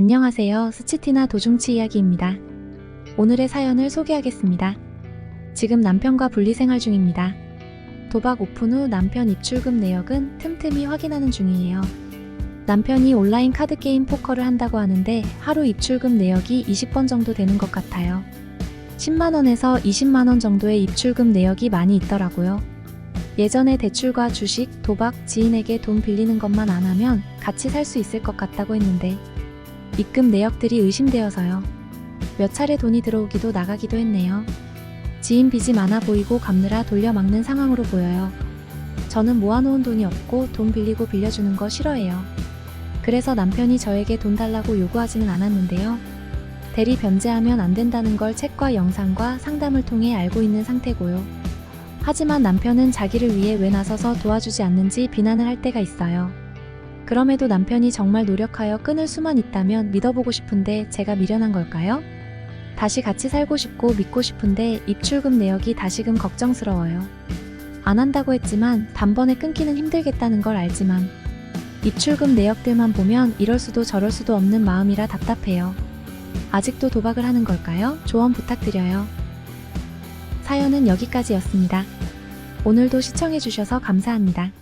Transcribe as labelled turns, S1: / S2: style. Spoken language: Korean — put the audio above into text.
S1: 안녕하세요. 스치티나 도중치 이야기입니다. 오늘의 사연을 소개하겠습니다. 지금 남편과 분리 생활 중입니다. 도박 오픈 후 남편 입출금 내역은 틈틈이 확인하는 중이에요. 남편이 온라인 카드게임 포커를 한다고 하는데 하루 입출금 내역이 20번 정도 되는 것 같아요. 10만원에서 20만원 정도의 입출금 내역이 많이 있더라고요. 예전에 대출과 주식, 도박, 지인에게 돈 빌리는 것만 안 하면 같이 살 수 있을 것 같다고 했는데 입금 내역들이 의심되어서요. 몇 차례 돈이 들어오기도 나가기도 했네요. 지인 빚이 많아 보이고 갚느라 돌려막는 상황으로 보여요. 저는 모아놓은 돈이 없고 돈 빌리고 빌려주는 거 싫어해요. 그래서 남편이 저에게 돈 달라고 요구하지는 않았는데요. 대리 변제하면 안 된다는 걸 책과 영상과 상담을 통해 알고 있는 상태고요. 하지만 남편은 자기를 위해 왜 나서서 도와주지 않는지 비난을 할 때가 있어요. 그럼에도 남편이 정말 노력하여 끊을 수만 있다면 믿어보고 싶은데 제가 미련한 걸까요? 다시 같이 살고 싶고 믿고 싶은데 입출금 내역이 다시금 걱정스러워요. 안 한다고 했지만 단번에 끊기는 힘들겠다는 걸 알지만 입출금 내역들만 보면 이럴 수도 저럴 수도 없는 마음이라 답답해요. 아직도 도박을 하는 걸까요? 조언 부탁드려요. 사연은 여기까지였습니다. 오늘도 시청해주셔서 감사합니다.